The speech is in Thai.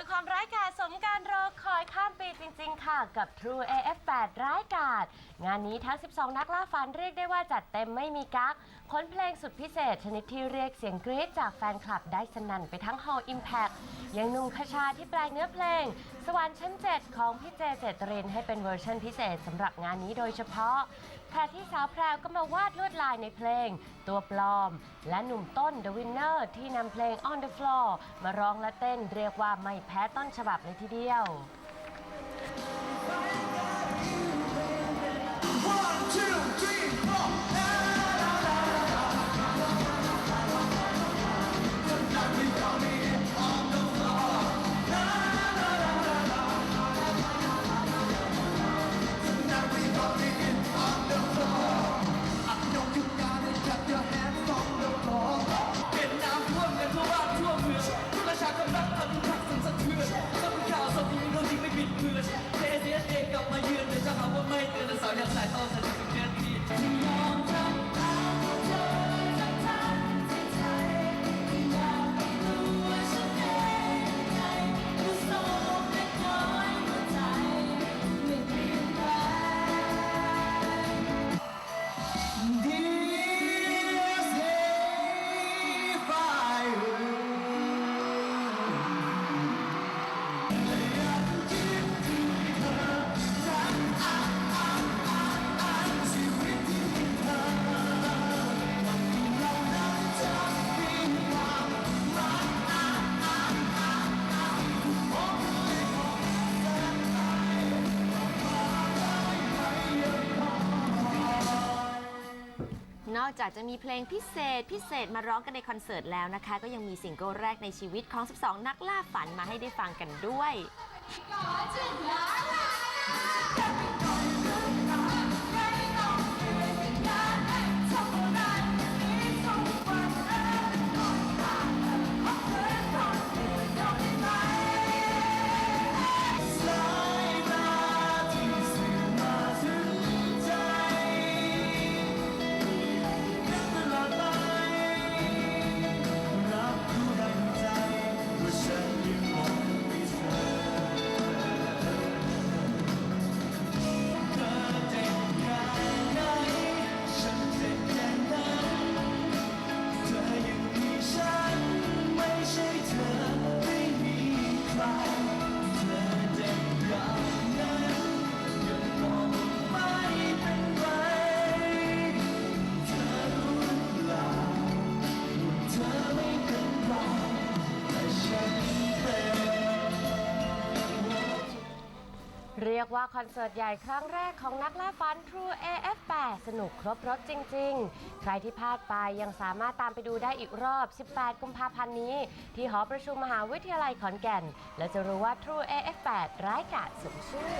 ยความร้ายกาจสมการรอคอยข้ามปีจริง ๆ ค่ะ กับ True AF8 ร้ายกาจงานนี้ทั้ง 12 นักล่าฝันเรียกได้ว่าจัดเต็มไม่มีกั๊กขนเพลงสุดพิเศษ ชนิดที่เรียกเสียงกรี๊ดจากแฟนคลับได้สนั่นไปทั้ง Hall Impact ยังนุ่มคชาที่แปลงเนื้อเพลง สวรรค์ชั้น 7 ของพี่เจเจตรินให้เป็นเวอร์ชันพิเศษสำหรับงานนี้โดยเฉพาะ ขณะที่สาวแพรวก็มาวาดลวดลายในเพลง ตัวปลอม และหนุ่มต้น The Winner ที่นำเพลง On the Floor มาร้องและเต้นเรียกว่าไม่แพ้ต้นฉบับเลยทีเดียว อกจากจะมีเพลงพิเศษพิเศษมาร้องกันในคอนเสิร์ตแล้วนะคะ ก็ยังมีซิงเกิลแรกในชีวิตของ 12 นักล่าฝันมาให้ได้ฟังกันด้วย กว่าคอนเสิร์ตใหญ่ครั้งแรกของนักล่าฟัน True AF8 สนุกครบรถจริง ๆ ใครที่พลาดไปยังสามารถตามไปดูได้อีกรอบ 18 กุมภาพันธ์นี้ ที่หอประชุมมหาวิทยาลัยขอนแก่น และจะรู้ว่า True AF8 ร้ายกาจสมชื่อ